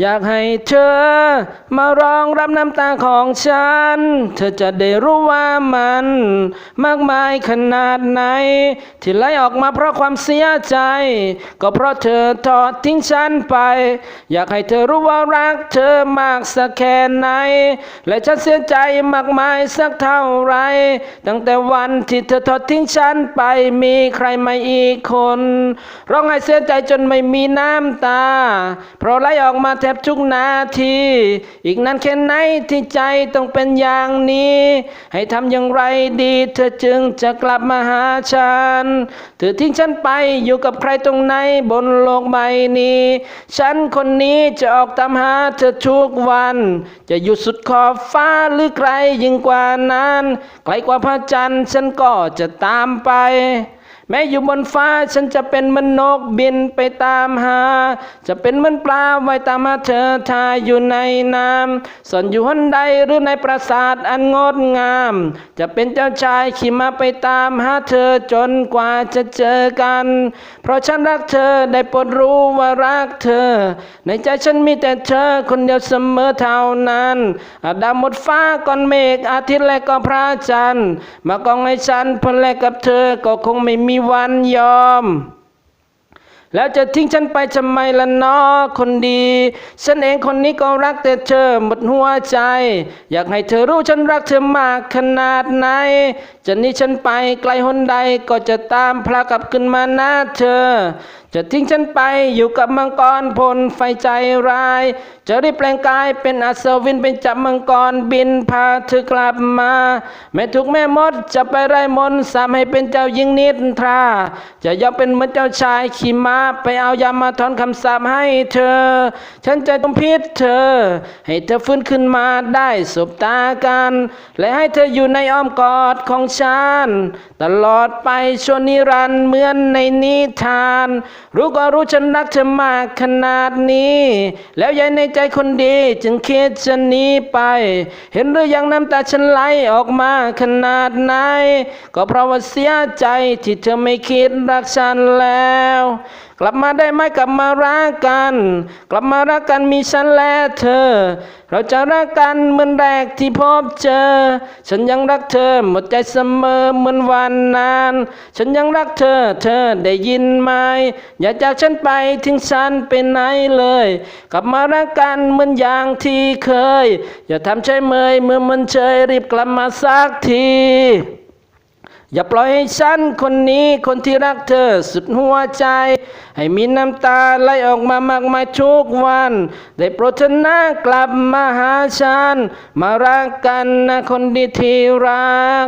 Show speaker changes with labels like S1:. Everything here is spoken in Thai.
S1: อยากให้เธอมารองรับน้ำตาของฉัน เธอจะได้รู้ว่ามัน มากมายขนาดไหน ที่ไหลออกมาเพราะความเสียใจ ก็เพราะเธอทอดทิ้งฉันไป อยากให้เธอรู้ว่ารักเธอมากสักแค่ไหน และฉันเสียใจมากมายสักเท่าไร ตั้งแต่วันที่เธอทอดทิ้งฉันไป มีใครมาอีกคน ร้องไห้เสียใจจนไม่มีน้ำตา เพราะไหลออกมาแทบทุกนาที อีกนานแค่ไหนที่ใจต้องเป็นอย่างนี้ ให้ทำอย่างไรดี เธอจึงจะกลับมาหาฉัน เธอทิ้งฉันไปอยู่กับใครตรงไหนบนโลกใบนี้ ฉันคนนี้จะออกตามหาเธอทุกวัน จะอยู่สุดขอบฟ้าหรือไกลยิ่งกว่านั้น ไกลกว่าพระจันทร์ฉันก็จะตามไป แม้อยู่บนฟ้าฉันจะเป็นมันนกบินไปตามหา จะเป็นมันปลาไว้ตามหาเธอทายอยู่ในน้ำซ่อนอยู่หันใดหรือในปราสาทอันงดงาม จะเป็นเจ้าชายขี่มาไปตามหาเธอจนกว่าจะเจอกัน เพราะฉันรักเธอได้โปรดรู้ว่ารักเธอ ในใจฉันมีแต่เธอคนเดียวเสมอเท่านั้นอาดาวหมดฟ้าก่อนเมฆอาทิตย์และก็พระจันทร์มากองให้ฉันเพนแลกกับเธอก็คงไม่มีวันยอม แล้วจะทิ้งฉันไปทำไมล่ะนาะคนดี ฉันเองคนนี้ก็รักแต่เธอหมดหัวใจ อยากให้เธอรู้ฉันรักเธอมากขนาดไหนจะนี้ฉันไปไกลหนใดก็จะตามพลากลับขึ้นมาหน้าเธอ จะทิ้งฉันไปอยู่กับมังกรพลไฟใจร้าย จะรีบแปลงกายเป็นอัศวินเป็นจับมังกรบินพาเธอกลับมา แม่ทุกแม่มดจะไปไร้มนต์สามให้เป็นเจ้าหญิงนิทรา จะยอมเป็นเหมือนเจ้าชายขี่ม้าไปเอายามาถอนคำสาปให้เธอ ฉันจะต้องพิษเธอ ให้เธอฟื้นขึ้นมาได้สบตากัน และให้เธออยู่ในอ้อมกอดของฉันตลอดไปชวนนิรันดร์เหมือนในนิทานรู้ก็รู้ฉันรักเธอมากขนาดนี้ แล้วยายในใจคนดีจึงคิดจะหนีไป เห็นหรือยังน้ำตาฉันไหลออกมาขนาดไหน ก็เพราะว่าเสียใจที่เธอไม่คิดรักฉันแล้ว กลับมาได้ไหมกลับมารักกัน กลับมารักกันมีฉันและเธอ เราจะรักกันเหมือนแรกที่พบเจอ ฉันยังรักเธอหมดใจเสมอเหมือนวันนั้น ฉันยังรักเธอเธอได้ยินไหมอย่าจากฉันไปทิ้งฉันไปไหนเลย กลับมารักกันเหมือนอย่างที่เคย อย่าทำใจเมยเมื่อมันเฉยรีบกลับมาสักที อย่าปล่อยให้ฉันคนนี้คนที่รักเธอสุดหัวใจ ให้มีน้ำตาไหลออกมามากมายทุกวัน ได้โปรดเถนะกลับมาหาฉัน มารักกันนะคนดีที่รัก